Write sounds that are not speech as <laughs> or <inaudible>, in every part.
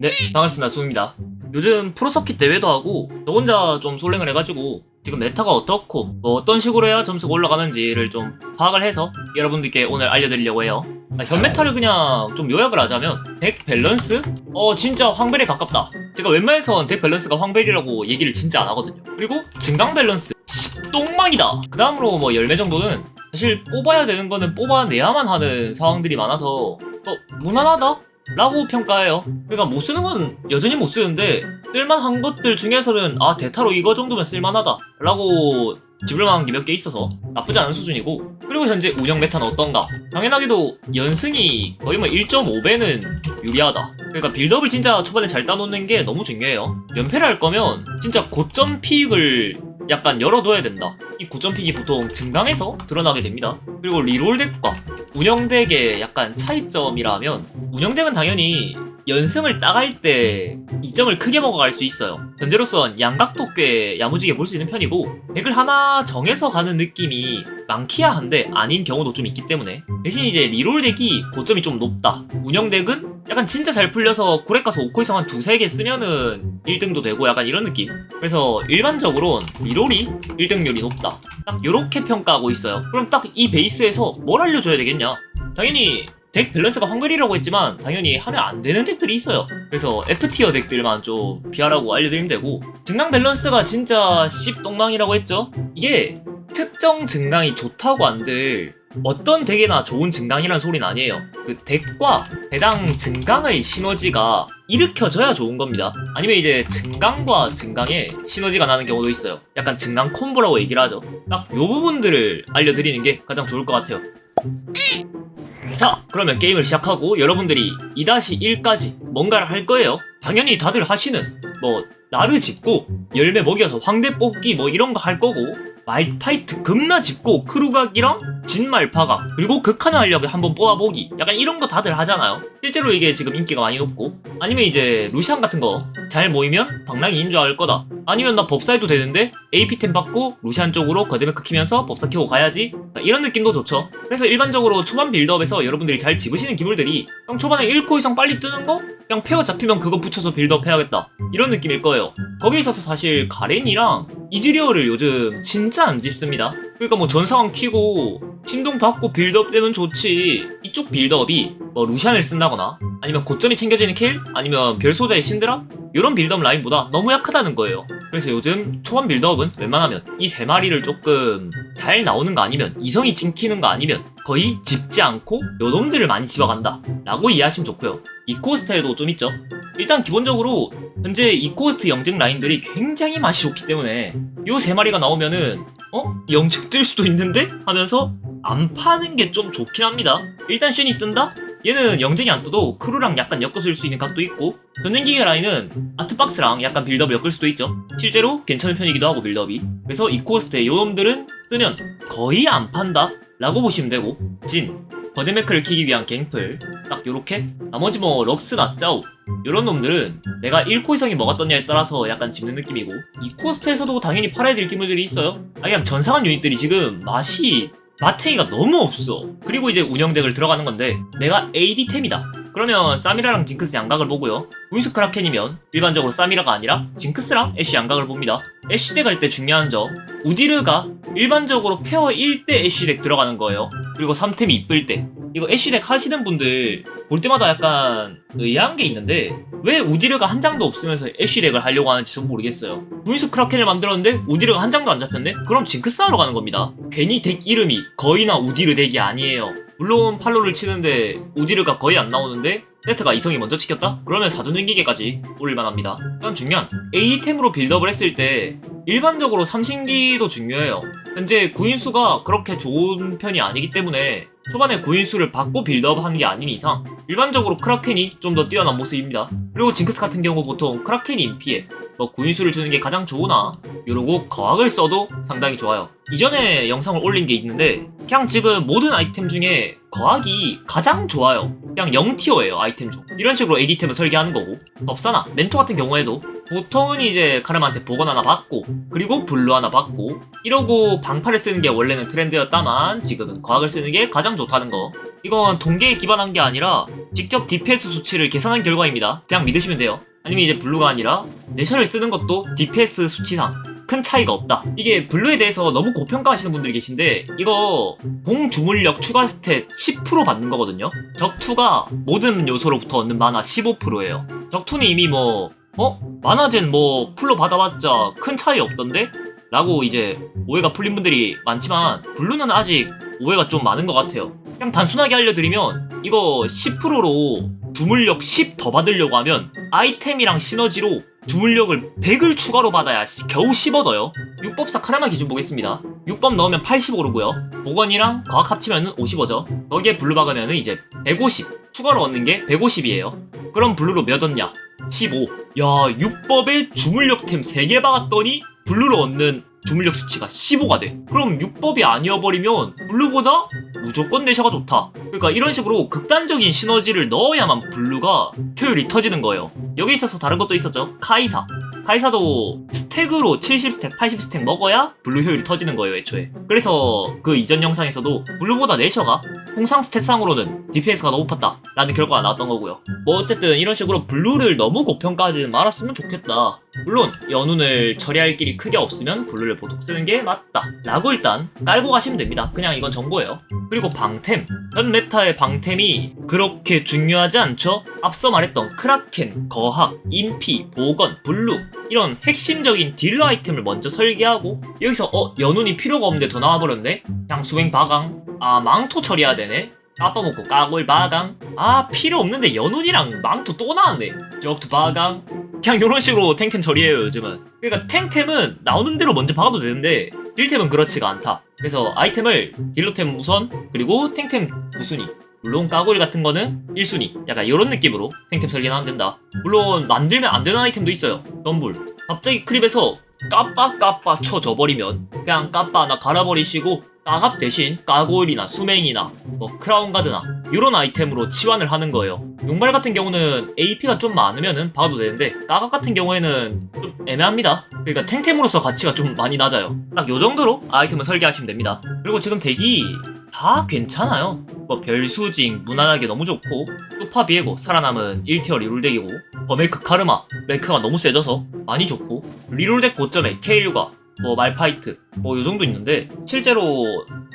네, 반갑습니다. 소입니다. 요즘 프로서킷 대회도 하고 저 혼자 좀 솔랭을 해가지고 지금 메타가 어떻고 뭐 어떤 식으로 해야 점수가 올라가는지를 좀 파악을 해서 여러분들께 오늘 알려드리려고 해요. 아, 현 메타를 그냥 좀 요약을 하자면 덱 밸런스? 어 진짜 황벨에 가깝다. 제가 웬만해선 덱 밸런스가 황벨이라고 얘기를 진짜 안 하거든요. 그리고 증강 밸런스 10똥망이다. 그 다음으로 뭐 열매 정도는 사실 뽑아야 되는 거는 뽑아내야만 하는 상황들이 많아서 어 무난하다? 라고 평가해요. 그러니까 못 쓰는 건 여전히 못 쓰는데 쓸만한 것들 중에서는 아 대타로 이거 정도면 쓸만하다 라고 집을 만한 게 몇 개 있어서 나쁘지 않은 수준이고 그리고 현재 운영 메타는 어떤가? 당연하게도 연승이 거의 뭐 1.5배는 유리하다. 그러니까 빌드업을 진짜 초반에 잘 따놓는 게 너무 중요해요. 연패를 할 거면 진짜 고점 픽을 약간 열어둬야 된다. 이 고점 픽이 보통 증강에서 드러나게 됩니다. 그리고 리롤 덱과 운영 덱의 약간 차이점이라면 운영 덱은 당연히 연승을 따갈 때 이점을 크게 먹어갈 수 있어요. 현재로선 양각도 꽤 야무지게 볼 수 있는 편이고 덱을 하나 정해서 가는 느낌이 많기야 한데 아닌 경우도 좀 있기 때문에 대신 이제 리롤 덱이 고점이 좀 높다. 운영 덱은 약간 진짜 잘 풀려서 구렉 가서 5코 이상 한 두세 개 쓰면은 1등도 되고 약간 이런 느낌. 그래서 일반적으로는 리롤이 1등률이 높다. 딱 요렇게 평가하고 있어요. 그럼 딱 이 베이스에서 뭘 알려줘야 되겠냐? 당연히 덱 밸런스가 황글이라고 했지만 당연히 하면 안 되는 덱들이 있어요. 그래서 F티어 덱들만 좀 비하라고 알려드리면 되고 증강 밸런스가 진짜 씹똥망이라고 했죠? 이게 특정 증강이 좋다고 한들 어떤 덱에나 좋은 증강이라는 소리는 아니에요. 그 덱과 해당 증강의 시너지가 일으켜져야 좋은 겁니다. 아니면 이제 증강과 증강에 시너지가 나는 경우도 있어요. 약간 증강 콤보라고 얘기를 하죠. 딱 요 부분들을 알려드리는 게 가장 좋을 것 같아요. 자, 그러면 게임을 시작하고 여러분들이 2-1까지 뭔가를 할 거예요. 당연히 다들 하시는 뭐 나르 짚고 열매 먹여서 황대 뽑기 뭐 이런 거 할 거고 말파이트 겁나 짚고 크루각이랑 진말파각 그리고 극한의 알력에 한번 뽑아보기. 약간 이런 거 다들 하잖아요. 실제로 이게 지금 인기가 많이 높고. 아니면 이제 루시안 같은 거 잘 모이면 방랑이 인조할 거다. 아니면 나 법사 해도 되는데 AP템 받고 루시안 쪽으로 거대메크 키면서 법사 키고 가야지. 이런 느낌도 좋죠. 그래서 일반적으로 초반 빌드업에서 여러분들이 잘 집으시는 기물들이 형 초반에 1코 이상 빨리 뜨는 거? 그냥 페어 잡히면 그거 붙여서 빌드업 해야겠다. 이런 느낌일 거예요. 거기에 있어서 사실 가렌이랑 이즈리어를 요즘 진짜 안 집습니다. 그러니까 뭐 전상황 키고 신동 받고 빌드업 되면 좋지. 이쪽 빌드업이 뭐 루시안을 쓴다거나 아니면 고점이 챙겨지는 킬 아니면 별소자의 신드라 이런 빌드업 라인보다 너무 약하다는 거예요. 그래서 요즘 초반 빌드업은 웬만하면 이 세 마리를 조금 잘 나오는 거 아니면 이성이 찡키는 거 아니면 거의 집지 않고 요놈들을 많이 집어간다. 라고 이해하시면 좋고요. 이코스트에도 좀 있죠. 일단 기본적으로 현재 이코스트 영증 라인들이 굉장히 맛이 좋기 때문에 요 세 마리가 나오면은 어? 영증 뜰 수도 있는데? 하면서 안 파는 게 좀 좋긴 합니다. 일단 쉔이 뜬다? 얘는 영증이 안 떠도 크루랑 약간 엮어쓸 수 있는 각도 있고 전쟁기계 라인은 아트박스랑 약간 빌드업 엮을 수도 있죠. 실제로 괜찮은 편이기도 하고 빌드업이. 그래서 이 코스트의 요놈들은 뜨면 거의 안 판다 라고 보시면 되고 진 버드메크를 키기 위한 갱플 딱 요렇게? 나머지 뭐 럭스나 짜오. 요런 놈들은 내가 1코 이상이 떴냐에 따라서 약간 집는 느낌이고 2코스트에서도 당연히 팔아야 될 기물들이 있어요. 아 그냥 전상한 유닛들이 지금 맛이 마탱이가 너무 없어. 그리고 이제 운영덱을 들어가는 건데 내가 AD템이다. 그러면 사미라랑 징크스 양각을 보고요. 우인스 크라켄이면 일반적으로 사미라가 아니라 징크스랑 애쉬 양각을 봅니다. 애쉬 덱 할 때 중요한 점 우디르가 일반적으로 페어 1대 애쉬덱 들어가는 거예요. 그리고 3템이 이쁠 때. 이거 애쉬덱 하시는 분들 볼 때마다 약간 의아한 게 있는데 왜 우디르가 한 장도 없으면서 애쉬덱을 하려고 하는지 전 모르겠어요. 루이스 크라켄을 만들었는데 우디르가 한 장도 안 잡혔네? 그럼 징크스 하러 가는 겁니다. 괜히 덱 이름이 거의나 우디르 덱이 아니에요. 물론 팔로를 치는데 우디르가 거의 안 나오는데 세트가 이성이 먼저 찍혔다? 그러면 사전전기계까지 올릴만 합니다. 일단 중요한 A템으로 빌드업을 했을 때 일반적으로 삼신기도 중요해요. 현재 구인수가 그렇게 좋은 편이 아니기 때문에 초반에 구인수를 받고 빌드업 하는 게 아닌 이상 일반적으로 크라켄이 좀 더 뛰어난 모습입니다. 그리고 징크스 같은 경우 보통 크라켄이 인피에 뭐 구인수를 주는 게 가장 좋으나 이러고 거학을 써도 상당히 좋아요. 이전에 영상을 올린 게 있는데 그냥 지금 모든 아이템 중에 거학이 가장 좋아요. 그냥 0티어예요 아이템 중. 이런 식으로 AD템을 설계하는 거고 법사나 멘토 같은 경우에도 보통은 이제 카르마한테 복원 하나 받고 그리고 블루 하나 받고 이러고 방파를 쓰는 게 원래는 트렌드였다만 지금은 과학을 쓰는 게 가장 좋다는 거 이건 통계에 기반한 게 아니라 직접 DPS 수치를 계산한 결과입니다. 그냥 믿으시면 돼요. 아니면 이제 블루가 아니라 내셔를 쓰는 것도 DPS 수치상 큰 차이가 없다. 이게 블루에 대해서 너무 고평가하시는 분들이 계신데 이거 공 주물력 추가 스탯 10% 받는 거거든요. 적투가 모든 요소로부터 얻는 만화 15%예요. 적투는 이미 뭐 어? 만화젠 뭐 풀로 받아봤자 큰 차이 없던데? 라고 이제 오해가 풀린 분들이 많지만 블루는 아직 오해가 좀 많은 것 같아요. 그냥 단순하게 알려드리면 이거 10%로 주물력 10 더 받으려고 하면 아이템이랑 시너지로 주물력을 100을 추가로 받아야 시- 겨우 10 얻어요. 6법사 카라마 기준 보겠습니다. 6법 넣으면 80 오르고요. 복원이랑 과학 합치면 55죠. 거기에 블루 박으면 이제 150. 추가로 얻는 게 150이에요. 그럼 블루로 몇 얻냐? 15. 야, 6법에 주물력템 3개 박았더니 블루로 얻는 주물력 수치가 15가 돼. 그럼 6법이 아니어버리면 블루보다 무조건 내셔가 좋다. 그러니까 이런 식으로 극단적인 시너지를 넣어야만 블루가 효율이 터지는 거예요. 여기 있어서 다른 것도 있었죠. 카이사. 카이사도 스택으로 70스택, 80스택 먹어야 블루 효율이 터지는 거예요, 애초에. 그래서 그 이전 영상에서도 블루보다 내셔가 통상 스탯상으로는 DPS가 너무 높았다 라는 결과가 나왔던 거고요. 뭐 어쨌든 이런 식으로 블루를 너무 고평가하지 말았으면 좋겠다. 물론 연운을 처리할 길이 크게 없으면 블루를 보통 쓰는 게 맞다 라고 일단 깔고 가시면 됩니다. 그냥 이건 정보예요. 그리고 방템. 현 메타의 방템이 그렇게 중요하지 않죠? 앞서 말했던 크라켄, 거학, 인피, 보건, 블루 이런 핵심적인 딜러 아이템을 먼저 설계하고 여기서 어 연운이 필요가 없는데 더 나와버렸네? 그냥 수행 바강. 아 망토 처리해야 되네? 까빠먹고 까골 바강. 아 필요 없는데 연운이랑 망토 또 나왔네. 적투 바강. 그냥 이런 식으로 탱템 처리해요 요즘은. 그러니까 탱템은 나오는 대로 먼저 박아도 되는데 딜템은 그렇지가 않다. 그래서 아이템을 딜러템 우선 그리고 탱템 2순위 물론 까골 같은 거는 1순위 약간 이런 느낌으로 탱템 설계는 하면 된다 물론 만들면 안 되는 아이템도 있어요 덤불 갑자기 크립에서 까빠 까빠 쳐져버리면 그냥 까빠 하나 갈아버리시고 까갑 대신 까골이나 수맹이나 뭐 크라운 가드나 이런 아이템으로 치환을 하는 거예요. 용발 같은 경우는 AP가 좀 많으면은 봐도 되는데 까갑 같은 경우에는 좀 애매합니다. 그러니까 탱템으로서 가치가 좀 많이 낮아요. 딱 요 정도로 아이템을 설계하시면 됩니다. 그리고 지금 덱이 다 괜찮아요. 뭐 별수징 무난하게 너무 좋고 수파 비에고 살아남은 1티어 리롤덱이고 버메크 카르마 메크가 너무 세져서 많이 좋고 리롤덱 고점에 케일과 뭐 말파이트 뭐 요 정도 있는데 실제로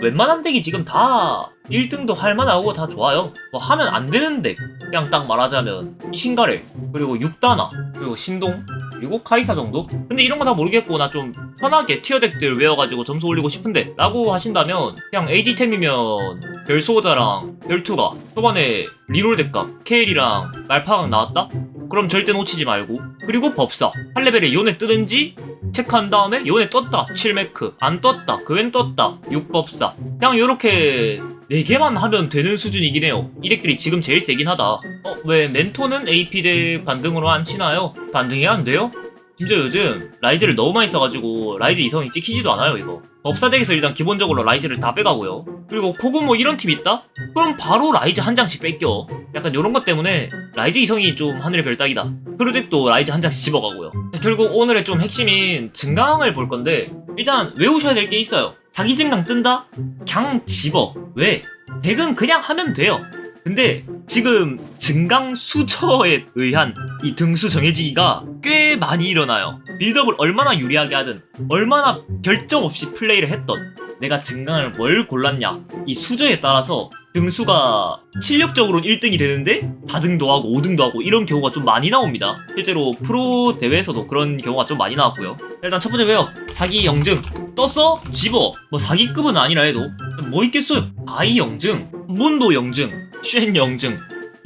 웬만한 덱이 지금 다 1등도 할만하고 다 좋아요 뭐 하면 안 되는 덱 그냥 딱 말하자면 이신가렐 그리고 육다나 그리고 신동 그리고 카이사 정도? 근데 이런 거 다 모르겠고 나 좀 편하게 티어 덱들 외워가지고 점수 올리고 싶은데 라고 하신다면 그냥 AD템이면 별소자랑 별투가 초반에 리롤 덱각 케일이랑 말파강 나왔다? 그럼 절대 놓치지 말고. 그리고 법사. 8레벨에 요네 뜨든지 체크한 다음에 요네 떴다. 7매크. 안 떴다. 그웬 떴다. 6법사. 그냥 요렇게 4개만 하면 되는 수준이긴 해요. 이 덱들이 지금 제일 세긴 하다. 어 왜 멘토는 AP 덱 반등으로 안 치나요? 반등이 안 돼요? 심지어 요즘 라이즈를 너무 많이 써가지고 라이즈 이성이 찍히지도 않아요 이거. 법사 덱에서 일단 기본적으로 라이즈를 다 빼가고요. 그리고 코고 뭐 이런 팁 있다? 그럼 바로 라이즈 한 장씩 뺏겨. 약간 요런 것 때문에 라이즈 이성이 좀 하늘의 별따기다. 크루덱도 라이즈 한 장씩 집어가고요. 결국 오늘의 좀 핵심인 증강을 볼 건데 일단 외우셔야 될 게 있어요 자기 증강 뜬다? 그냥 집어 왜? 덱은 그냥 하면 돼요 근데 지금 증강 수저에 의한 이 등수 정해지기가 꽤 많이 일어나요. 빌드업을 얼마나 유리하게 하든 얼마나 결정 없이 플레이를 했던 내가 증강을 뭘 골랐냐 이 수저에 따라서 등수가 실력적으로는 1등이 되는데 4등도 하고 5등도 하고 이런 경우가 좀 많이 나옵니다. 실제로 프로 대회에서도 그런 경우가 좀 많이 나왔고요. 일단 첫 번째 왜요? 사기 영증 떴어? 집어 뭐 사기급은 아니라 해도 뭐 있겠어요? 바이 영증 문도 영증 쉔 영증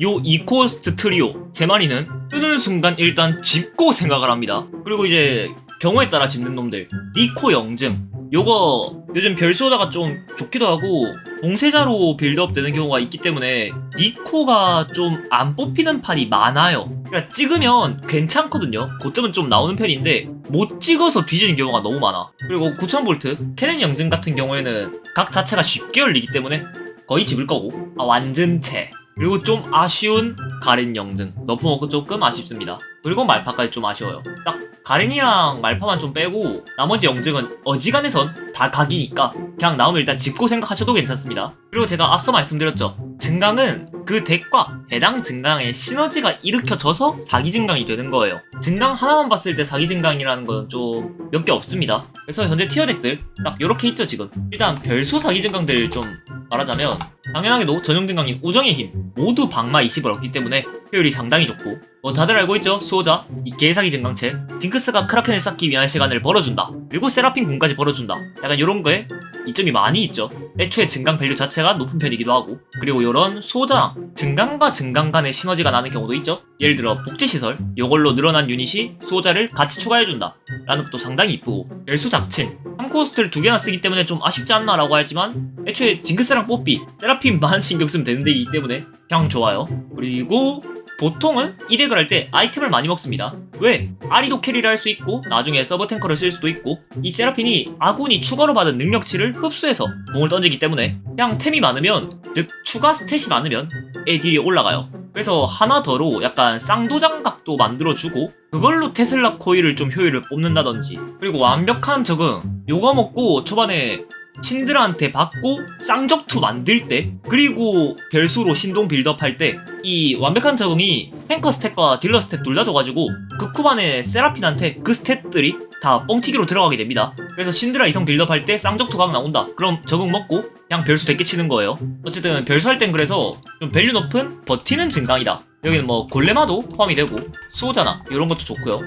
요 이코스트 트리오 세 마리는 뜨는 순간 일단 집고 생각을 합니다. 그리고 이제 경우에 따라 집는 놈들 니코 영증 요거 요즘 별소다가 좀 좋기도 하고 봉쇄자로 빌드업 되는 경우가 있기 때문에 니코가 좀 안 뽑히는 판이 많아요. 그러니까 찍으면 괜찮거든요. 고점은 좀 나오는 편인데 못 찍어서 뒤지는 경우가 너무 많아. 그리고 9000볼트 캐넨 영증 같은 경우에는 각 자체가 쉽게 열리기 때문에 거의 집을 거고 아 완전체 그리고 좀 아쉬운 가렌 영증 너프먹고 조금 아쉽습니다 그리고 말파까지 좀 아쉬워요 딱 가렌이랑 말파만 좀 빼고 나머지 영증은 어지간해선 다 각이니까 그냥 나오면 일단 짚고 생각하셔도 괜찮습니다 그리고 제가 앞서 말씀드렸죠 증강은 그 덱과 해당 증강의 시너지가 일으켜져서 사기 증강이 되는 거예요. 증강 하나만 봤을 때 사기 증강이라는 건 좀 몇 개 없습니다. 그래서 현재 티어 덱들 딱 이렇게 있죠 지금. 일단 별수 사기 증강들 좀 말하자면 당연하게도 전용 증강인 우정의 힘 모두 방마 20을 얻기 때문에 효율이 상당히 좋고. 뭐 다들 알고 있죠? 수호자? 이 개사기 증강체. 징크스가 크라켄을 쌓기 위한 시간을 벌어준다. 그리고 세라핀 군까지 벌어준다. 약간 요런 거에 이점이 많이 있죠. 애초에 증강 밸류 자체가 높은 편이기도 하고. 그리고 요런 수호자랑 증강과 증강 간의 시너지가 나는 경우도 있죠. 예를 들어 복제시설. 요걸로 늘어난 유닛이 수호자를 같이 추가해준다. 라는 것도 상당히 이쁘고. 별수 작친. 3코스트를 두 개나 쓰기 때문에 좀 아쉽지 않나 라고 하지만 애초에 징크스랑 뽀삐. 세라핀만 <laughs> 신경 쓰면 되는 데 이기 때문에. 그냥 좋아요. 그리고 보통은 이 덱을 할 때 아이템을 많이 먹습니다. 왜? 아리도 캐리를 할 수 있고 나중에 서버 탱커를 쓸 수도 있고 이 세라핀이 아군이 추가로 받은 능력치를 흡수해서 공을 던지기 때문에 그냥 템이 많으면 즉 추가 스탯이 많으면 애 딜이 올라가요. 그래서 하나 더로 약간 쌍도장각도 만들어주고 그걸로 테슬라 코일을 좀 효율을 뽑는다든지 그리고 완벽한 적응 요거 먹고 초반에 신들한테 받고 쌍적투 만들 때 그리고 별수로 신동 빌드업 할 때 이 완벽한 적응이 탱커 스탯과 딜러 스탯 둘 다 줘가지고 그 쿠반의 세라핀한테 그 스탯들이 다 뻥튀기로 들어가게 됩니다. 그래서 신드라 이성 빌드업 할 때 쌍적투 각 나온다. 그럼 적응 먹고 그냥 별수 100개 치는 거예요. 어쨌든 별수 할 땐 그래서 좀 밸류 높은 버티는 증강이다. 여기는 뭐 골레마도 포함이 되고 수호자나 이런 것도 좋고요.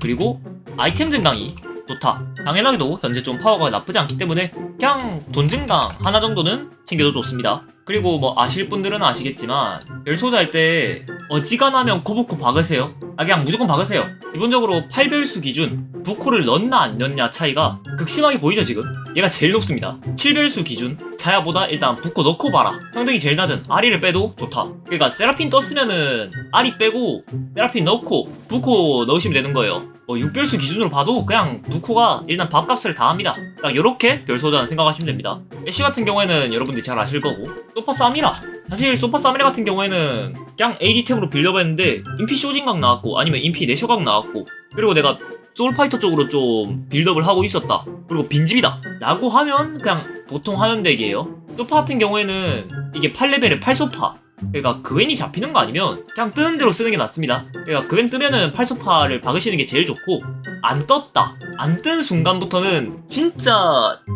그리고 아이템 증강이 좋다. 당연하게도 현재 좀 파워가 나쁘지 않기 때문에 그냥 돈 증강 하나 정도는 챙겨도 좋습니다. 그리고 뭐 아실 분들은 아시겠지만 별소자 할 때 어지간하면 코브코 박으세요. 아 그냥 무조건 박으세요. 기본적으로 8별수 기준 부코를 넣나 안 넣냐 차이가 극심하게 보이죠 지금? 얘가 제일 높습니다. 7별수 기준 자야보다 일단 부코 넣고 봐라. 평등이 제일 낮은 아리를 빼도 좋다. 그러니까 세라핀 떴으면은 아리 빼고 세라핀 넣고 부코 넣으시면 되는 거예요. 뭐 6별수 기준으로 봐도 그냥 부코가 일단 밥값을 다 합니다. 딱 요렇게 별소자 는 생각하시면 됩니다. 애쉬 같은 경우에는 여러분들이 잘 아실 거고 소파 쌈이라 사실 소파 쌈이라 같은 경우에는 그냥 AD템으로 빌려봤는데 인피 쇼진각 나왔고 아니면 인피 내셔각 나왔고 그리고 내가 소울파이터 쪽으로 좀 빌드업을 하고 있었다. 그리고 빈집이다. 라고 하면 그냥 보통 하는 덱이에요. 소파 같은 경우에는 이게 8레벨에 8소파. 그러니까 그웬이 잡히는 거 아니면 그냥 뜨는 대로 쓰는 게 낫습니다. 그러니까 그웬 뜨면은 8소파를 박으시는 게 제일 좋고 안 떴다. 안 뜬 순간부터는 진짜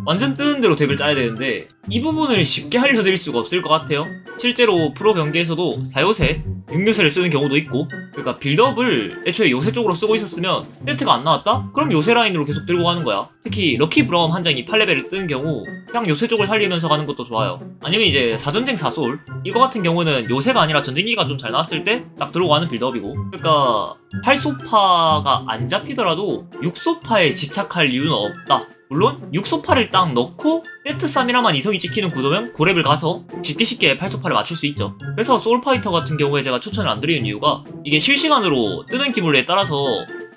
완전 뜨는 대로 덱을 짜야 되는데 이 부분을 쉽게 알려드릴 수가 없을 것 같아요. 실제로 프로 경기에서도 4요새 6요새를 쓰는 경우도 있고 그러니까 빌드업을 애초에 요새 쪽으로 쓰고 있었으면 세트가 안 나왔다? 그럼 요새 라인으로 계속 들고 가는 거야. 특히 럭키 브라움 한 장이 8레벨을 뜨는 경우 그냥 요새 쪽을 살리면서 가는 것도 좋아요. 아니면 이제 사전쟁 사솔 이거 같은 경우는 요새가 아니라 전쟁기가 좀 잘 나왔을 때 딱 들어가는 빌드업이고 그러니까 8소파가 안 잡히더라도 6소파에 집착할 이유는 없다. 물론 6소파를 딱 넣고 세트 3이라만 이성이 찍히는 구도면 9렙을 가서 쉽게 쉽게 8소파를 맞출 수 있죠. 그래서 소울파이터 같은 경우에 제가 추천을 안 드리는 이유가 이게 실시간으로 뜨는 기물에 따라서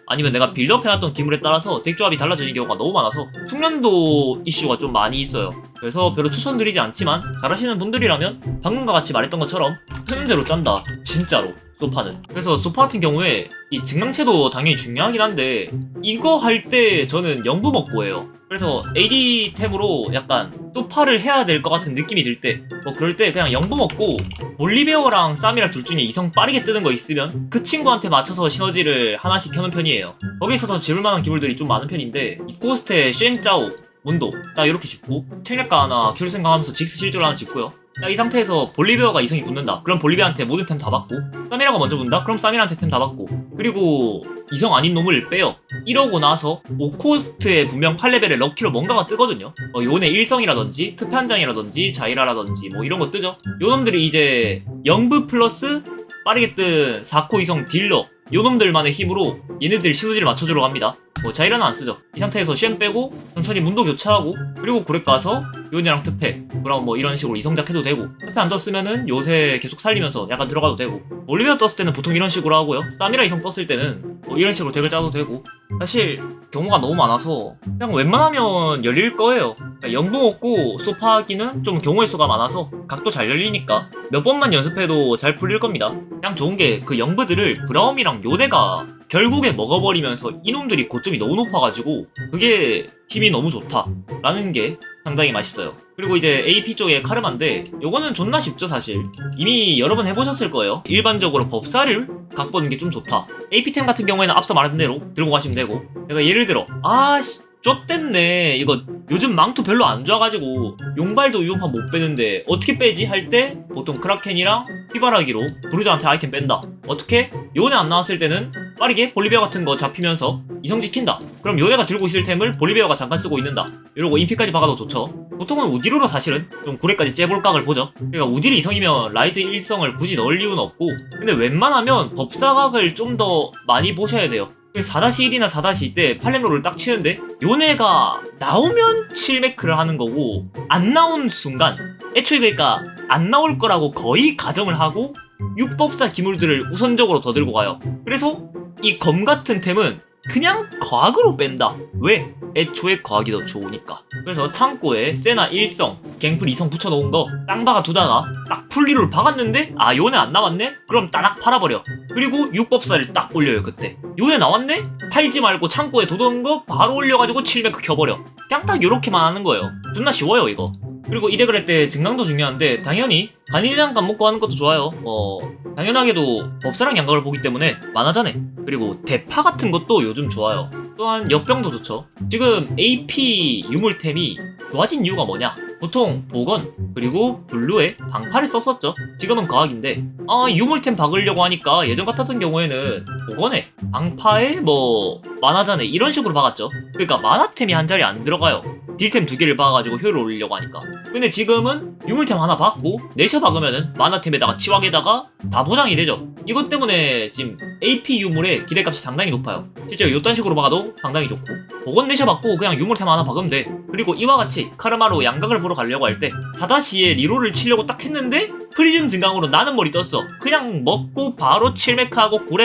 아니면 내가 빌드업 해놨던 기물에 따라서 덱 조합이 달라지는 경우가 너무 많아서 숙련도 이슈가 좀 많이 있어요. 그래서 별로 추천드리지 않지만 잘하시는 분들이라면 방금과 같이 말했던 것처럼 하는 대로 짠다. 진짜로. 소파는. 그래서 소파 같은 경우에 이 증강체도 당연히 중요하긴 한데 이거 할 때 저는 영부 먹고 해요. 그래서 AD템으로 약간 소파를 해야 될 것 같은 느낌이 들 때 뭐 그럴 때 그냥 영부 먹고 볼리베어랑 쌈이랑 둘 중에 이성 빠르게 뜨는 거 있으면 그 친구한테 맞춰서 시너지를 하나씩 켜는 편이에요. 거기 있어서 집을 만한 기물들이 좀 많은 편인데 이코스테 쉔짜오 문도 딱 이렇게 짚고 책략가 하나 큐를 생각하면서 직스 실줄 하나 짚고요. 딱이 상태에서 볼리베어가 이성이 붙는다. 그럼 볼리베어한테 모든 템 다 받고 쌈이라고 먼저 붙는다. 그럼 쌈이한테 템 다 받고 그리고 이성 아닌 놈을 빼요. 이러고 나서 5코스트에 분명 8레벨에 럭키로 뭔가가 뜨거든요. 뭐 요네 일성이라든지 특판장이라든지 자이라라든지 뭐 이런 거 뜨죠. 요 놈들이 이제 영브 플러스 빠르게 뜬 4코 이성 딜러 요 놈들만의 힘으로 얘네들 시너지를 맞춰주러 갑니다. 뭐 자이라는 안 쓰죠. 이 상태에서 쉔 빼고 천천히 문도 교차하고 그리고 구렉 가서 요네랑 특패 그럼 뭐 이런 식으로 이성작 해도 되고 특패 안 떴으면은 요새 계속 살리면서 약간 들어가도 되고 올리비아 떴을 때는 보통 이런 식으로 하고요. 쌈이라 이성 떴을 때는 뭐 이런 식으로 덱을 짜도 되고 사실 경우가 너무 많아서 그냥 웬만하면 열릴 거예요. 그러니까 영봉 없고 소파 하기는 좀 경우의 수가 많아서 각도 잘 열리니까 몇 번만 연습해도 잘 풀릴 겁니다. 그냥 좋은 게 그 영브들을 브라움이랑 요네가 결국에 먹어버리면서 이놈들이 고점이 너무 높아가지고 그게 힘이 너무 좋다라는 게 상당히 맛있어요. 그리고 이제 AP 쪽에 카르마인데 요거는 존나 쉽죠 사실. 이미 여러 번 해보셨을 거예요. 일반적으로 법사를 각보는 게 좀 좋다. AP템 같은 경우에는 앞서 말한 대로 들고 가시면 되고 내가 예를 들어 아씨 좆됐네 이거 요즘 망토 별로 안 좋아가지고 용발도 이번판 못 빼는데 어떻게 빼지 할 때 보통 크라켄이랑 피바라기로 브루저한테 아이템 뺀다 어떻게? 요네 안 나왔을 때는 빠르게 볼리베어 같은 거 잡히면서 이성 지 킨다. 그럼 요네가 들고 있을 템을 볼리베어가 잠깐 쓰고 있는다. 이러고 인피까지 박아도 좋죠. 보통은 우디로로 사실은 좀 구레까지 째볼 각을 보죠. 그러니까 우디리 이성이면 라이즈 일성을 굳이 넣을 이유는 없고 근데 웬만하면 법사각을 좀 더 많이 보셔야 돼요. 4-1이나 4-2 때 팔렘로를 딱 치는데 요네가 나오면 7매크를 하는 거고 안 나온 순간 애초에 그러니까 안 나올 거라고 거의 가정을 하고 육법사 기물들을 우선적으로 더 들고 가요. 그래서 이 검 같은 템은 그냥 과학으로 뺀다. 왜? 애초에 과학이 더 좋으니까. 그래서 창고에 세나 1성 갱플 2성 붙여놓은 거 땅바가 두다가 딱 풀리를 박았는데 아 요네 안 나왔네? 그럼 따락 팔아버려. 그리고 육법사를 딱 올려요 그때. 요네 나왔네? 팔지 말고 창고에 둬둔 거 바로 올려가지고 700 켜버려. 그냥 딱 요렇게만 하는 거예요. 존나 쉬워요 이거 그리고 이래그럴 때 증강도 중요한데 당연히 간이장간 먹고 하는 것도 좋아요. 뭐 당연하게도 법사랑 양각을 보기 때문에 만화자네 그리고 대파 같은 것도 요즘 좋아요. 또한 역병도 좋죠. 지금 AP 유물템이 좋아진 이유가 뭐냐? 보통 복원 그리고 블루에 방파를 썼었죠. 지금은 과학인데. 아 유물템 박으려고 하니까 예전 같았던 경우에는 복원에 방파에 뭐 만화자네 이런 식으로 박았죠. 그러니까 만화템이 한 자리 안 들어가요 딜템 두 개를 박아가지고 효율을 올리려고 하니까. 근데 지금은 유물템 하나 박고 내셔 박으면은 만화템에다가 치wak에다가 다 보장이 되죠. 이것 때문에 지금 AP 유물의 기대값이 상당히 높아요. 실제로 이딴 식으로 박아도 상당히 좋고. 복원 내셔 받고 그냥 유물템 하나 박으면 돼. 그리고 이와 같이 카르마로 양각을 보러 가려고 할 때 다다시에 리로를 치려고 딱 했는데 프리즘 증강으로 나는 머리 떴어. 그냥 먹고 바로 7메크하고 9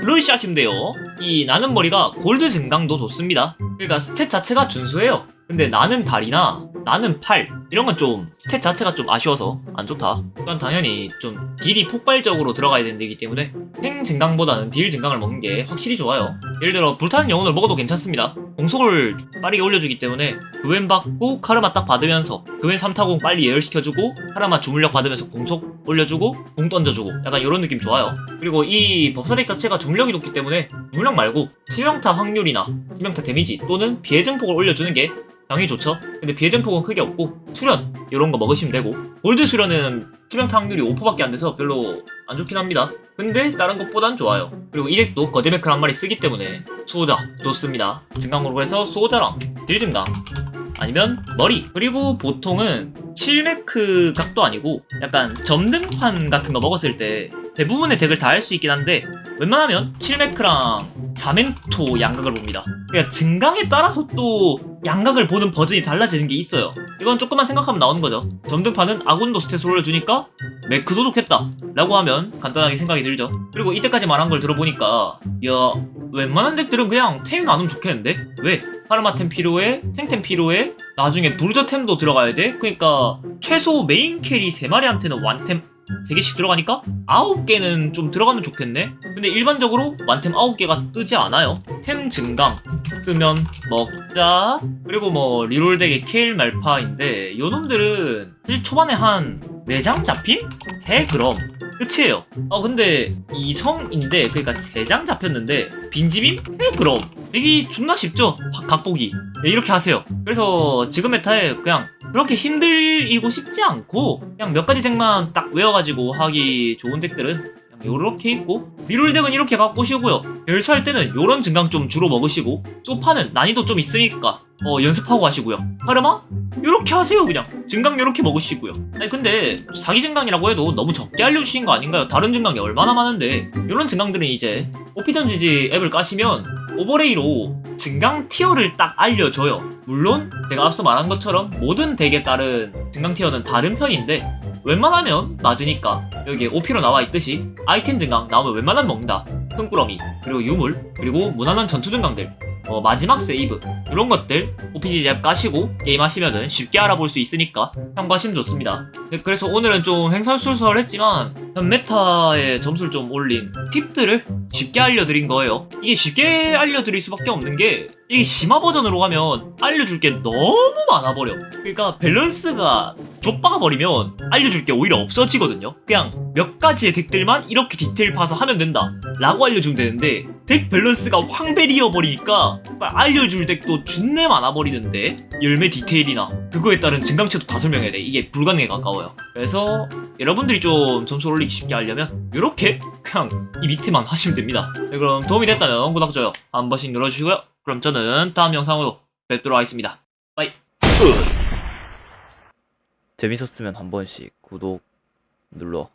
렙 루시 하시면 돼요 이 나는 머리가 골드 증강도 좋습니다 그러니까 스탯 자체가 준수해요 근데 나는 다리나 나는 팔 이런 건 좀 스탯 자체가 좀 아쉬워서 안 좋다. 또한 당연히 좀 딜이 폭발적으로 들어가야 되기 때문에 탱 증강보다는 딜 증강을 먹는 게 확실히 좋아요. 예를 들어 불타는 영혼을 먹어도 괜찮습니다. 공속을 빠르게 올려주기 때문에 그웬 받고 카르마 딱 받으면서 그웬 3타공 빨리 예열시켜주고 카르마 주물력 받으면서 공속 올려주고 공 던져주고 약간 이런 느낌 좋아요. 그리고 이 법사덱 자체가 주물력이 높기 때문에 주물력 말고 치명타 확률이나 치명타 데미지 또는 피해 증폭을 올려주는 게 당연히 좋죠. 근데 비해 증폭은 크게 없고 수련 이런 거 먹으시면 되고 골드 수련은 치명타 확률이 5%밖에 안 돼서 별로 안 좋긴 합니다. 근데 다른 것보단 좋아요. 그리고 이 덱도 거대메크를 한 마리 쓰기 때문에 수호자 좋습니다. 증강으로 해서 수호자랑 딜 증강 아니면 머리 그리고 보통은 7메크 각도 아니고 약간 점등판 같은 거 먹었을 때 대부분의 덱을 다 할 수 있긴 한데 웬만하면 7메크랑 4멘토 양각을 봅니다. 그러니까 증강에 따라서 또 양각을 보는 버전이 달라지는 게 있어요. 이건 조금만 생각하면 나오는 거죠. 점등판은 아군도 스탯을 올려주니까 매크도 좋겠다 라고 하면 간단하게 생각이 들죠. 그리고 이때까지 말한 걸 들어보니까 야 웬만한 덱들은 그냥 템이 많으면 좋겠는데? 왜? 파르마템 필요해? 탱템 필요해? 나중에 브루저템도 들어가야 돼? 그러니까 최소 메인 캐리 3마리한테는 완템 3개씩 들어가니까 9개는 좀 들어가면 좋겠네? 근데 일반적으로 완템 9개가 뜨지 않아요. 템 증강 뜨면 먹자 그리고 뭐 리롤덱의 케일 말파인데 요놈들은 사실 초반에 한 4장 잡힘? 해 그럼 끝이에요. 어 근데 이성인데 그러니까 3장 잡혔는데 빈집임? 해 그럼 이게 존나 쉽죠? 각- 각보기 네, 이렇게 하세요. 그래서 지금 메타에 그냥 그렇게 힘들이고 싶지 않고 그냥 몇 가지 덱만 딱 외워가지고 하기 좋은 덱들은 요렇게 있고 미롤 덱은 이렇게 갖고 오시고요. 열수할 때는 요런 증강 좀 주로 먹으시고 소파는 난이도 좀 있으니까 어 연습하고 가시고요. 하르마? 요렇게 하세요 그냥. 증강 요렇게 먹으시고요. 아니 근데 사기 증강이라고 해도 너무 적게 알려주신 거 아닌가요? 다른 증강이 얼마나 많은데. 요런 증강들은 이제 오피던지지 앱을 까시면 오버레이로 증강 티어를 딱 알려줘요. 물론 제가 앞서 말한 것처럼 모든 덱에 따른 증강 티어는 다른 편인데 웬만하면 낮으니까 여기에 OP로 나와 있듯이 아이템 증강 나오면 웬만하면 먹는다. 끈꾸러미, 그리고 유물, 그리고 무난한 전투 증강들 어, 마지막 세이브 이런 것들 OPG 앱 까시고 게임하시면은 쉽게 알아볼 수 있으니까 참고하시면 좋습니다. 네, 그래서 오늘은 좀 횡설수설했지만 현 메타의 점수를 좀 올린 팁들을 쉽게 알려드린 거예요. 이게 쉽게 알려드릴 수밖에 없는 게 이게 심화 버전으로 가면 알려줄 게 너무 많아버려. 그러니까 밸런스가 좁아가 버리면 알려줄 게 오히려 없어지거든요. 그냥 몇 가지의 덱들만 이렇게 디테일 파서 하면 된다. 라고 알려주면 되는데 덱 밸런스가 황벨이어 버리니까 알려줄 덱도 준내 많아 버리는데 열매 디테일이나 그거에 따른 증강체도 다 설명해야 돼. 이게 불가능에 가까워요. 그래서 여러분들이 좀 점수 올리기 쉽게 하려면 이렇게 그냥 이 밑에만 하시면 됩니다. 네, 그럼 도움이 됐다면 구독, 좋아요 한 번씩 눌러주시고요. 그럼 저는 다음 영상으로 뵙도록 하겠습니다. 빠이. 끝. 재밌었으면 한 번씩 구독 눌러